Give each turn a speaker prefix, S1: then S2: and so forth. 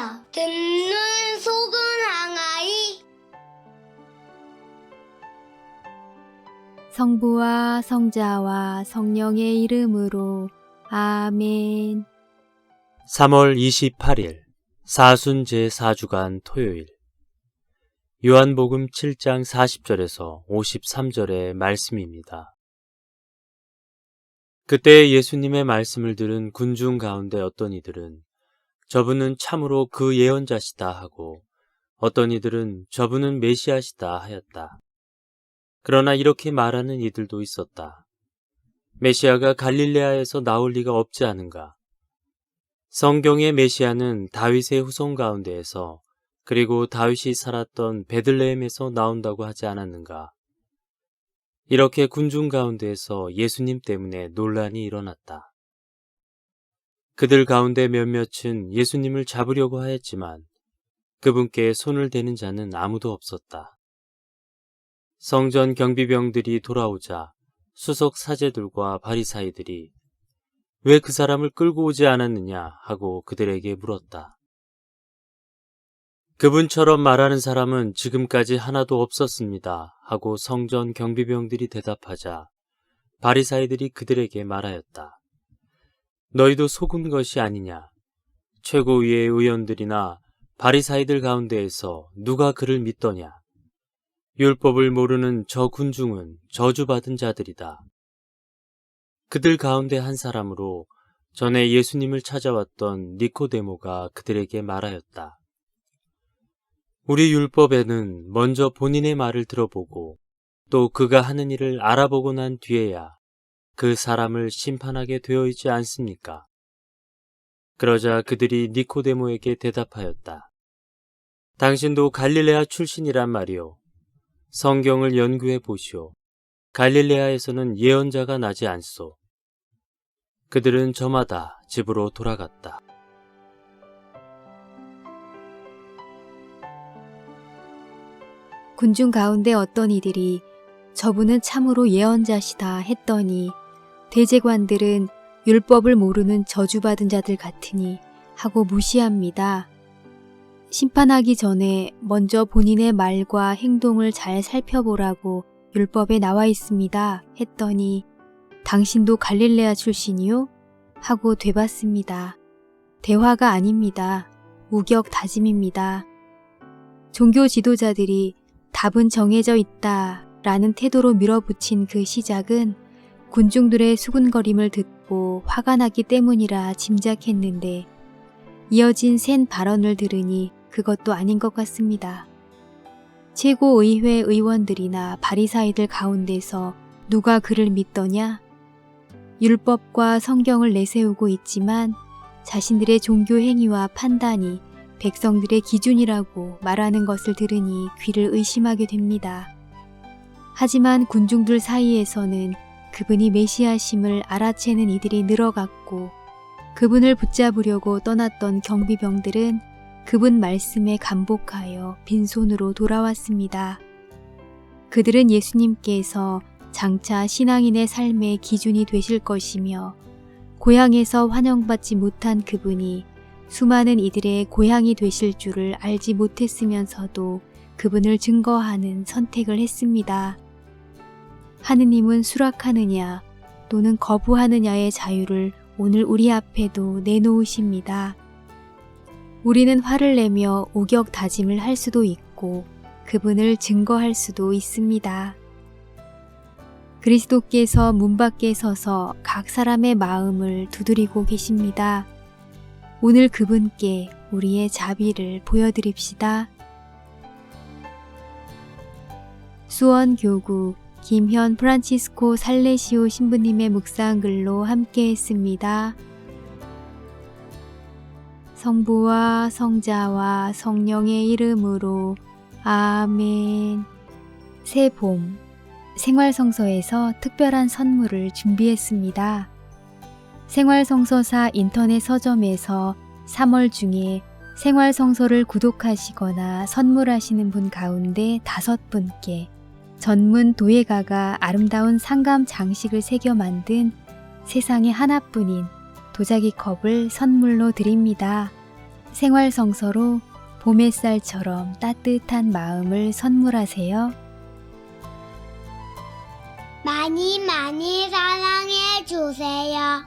S1: 하라. 듣는 속은 항아이.
S2: 성부와 성자와 성령의 이름으로 아멘.
S3: 3월 28일 사순 제4주간 토요일 요한복음 7장 40절에서 53절의 말씀입니다. 그때 예수님의 말씀을 들은 군중 가운데 어떤 이들은 저분은 참으로 그 예언자시다 하고 어떤 이들은 저분은 메시아시다 하였다. 그러나 이렇게 말하는 이들도 있었다. 메시아가 갈릴레아에서 나올 리가 없지 않은가? 성경의 메시아는 다윗의 후손 가운데에서 그리고 다윗이 살았던 베들레헴에서 나온다고 하지 않았는가? 이렇게 군중 가운데에서 예수님 때문에 논란이 일어났다. 그들 가운데 몇몇은 예수님을 잡으려고 하였지만 그분께 손을 대는 자는 아무도 없었다. 성전 경비병들이 돌아오자 수석 사제들과 바리사이들이 왜 그 사람을 끌고 오지 않았느냐 하고 그들에게 물었다. 그분처럼 말하는 사람은 지금까지 하나도 없었습니다 하고 성전 경비병들이 대답하자 바리사이들이 그들에게 말하였다. 너희도 속은 것이 아니냐? 최고위의 의원들이나 바리사이들 가운데에서 누가 그를 믿더냐? 율법을 모르는 저 군중은 저주받은 자들이다. 그들 가운데 한 사람으로 전에 예수님을 찾아왔던 니코데모가 그들에게 말하였다. 우리 율법에는 먼저 본인의 말을 들어보고 또 그가 하는 일을 알아보고 난 뒤에야 그 사람을 심판하게 되어 있지 않습니까? 그러자 그들이 니코데모에게 대답하였다. 당신도 갈릴레아 출신이란 말이오. 성경을 연구해 보시오. 갈릴레아에서는 예언자가 나지 않소. 그들은 저마다 집으로 돌아갔다.
S2: 군중 가운데 어떤 이들이 저분은 참으로 예언자시다 했더니 대제관들은 율법을 모르는 저주받은 자들 같으니 하고 무시합니다. 심판하기 전에 먼저 본인의 말과 행동을 잘 살펴보라고 율법에 나와 있습니다. 했더니 당신도 갈릴레아 출신이요? 하고 되봤습니다. 대화가 아닙니다. 우격 다짐입니다. 종교 지도자들이 답은 정해져 있다 라는 태도로 밀어붙인 그 시작은 군중들의 수군거림을 듣고 화가 났기 때문이라 짐작했는데 이어진 센 발언을 들으니 그것도 아닌 것 같습니다. 최고의회 의원들이나 바리사이들 가운데서 누가 그를 믿더냐? 율법과 성경을 내세우고 있지만 자신들의 종교 행위와 판단이 백성들의 기준이라고 말하는 것을 들으니 귀를 의심하게 됩니다. 하지만 군중들 사이에서는 그분이 메시아심을 알아채는 이들이 늘어갔고 그분을 붙잡으려고 떠났던 경비병들은 그분 말씀에 감복하여 빈손으로 돌아왔습니다. 그들은 예수님께서 장차 신앙인의 삶의 기준이 되실 것이며 고향에서 환영받지 못한 그분이 수많은 이들의 고향이 되실 줄을 알지 못했으면서도 그분을 증거하는 선택을 했습니다. 하느님은 수락하느냐 또는 거부하느냐의 자유를 오늘 우리 앞에도 내놓으십니다. 우리는 화를 내며 우격 다짐을 할 수도 있고 그분을 증거할 수도 있습니다. 그리스도께서 문 밖에 서서 각 사람의 마음을 두드리고 계십니다. 오늘 그분께 우리의 자비를 보여드립시다. 수원 교구 김현 프란치스코 살레시오 신부님의 묵상글로 함께 했습니다. 성부와 성자와 성령의 이름으로 아멘. 새 봄. 생활성서에서 특별한 선물을 준비했습니다. 생활성서사 인터넷 서점에서 3월 중에 생활성서를 구독하시거나 선물하시는 분 가운데 다섯 분께 전문 도예가가 아름다운 상감 장식을 새겨 만든 세상에 하나뿐인 도자기 컵을 선물로 드립니다. 생활성서로 봄의 쌀처럼 따뜻한 마음을 선물하세요.
S1: 많이 많이 사랑해 주세요.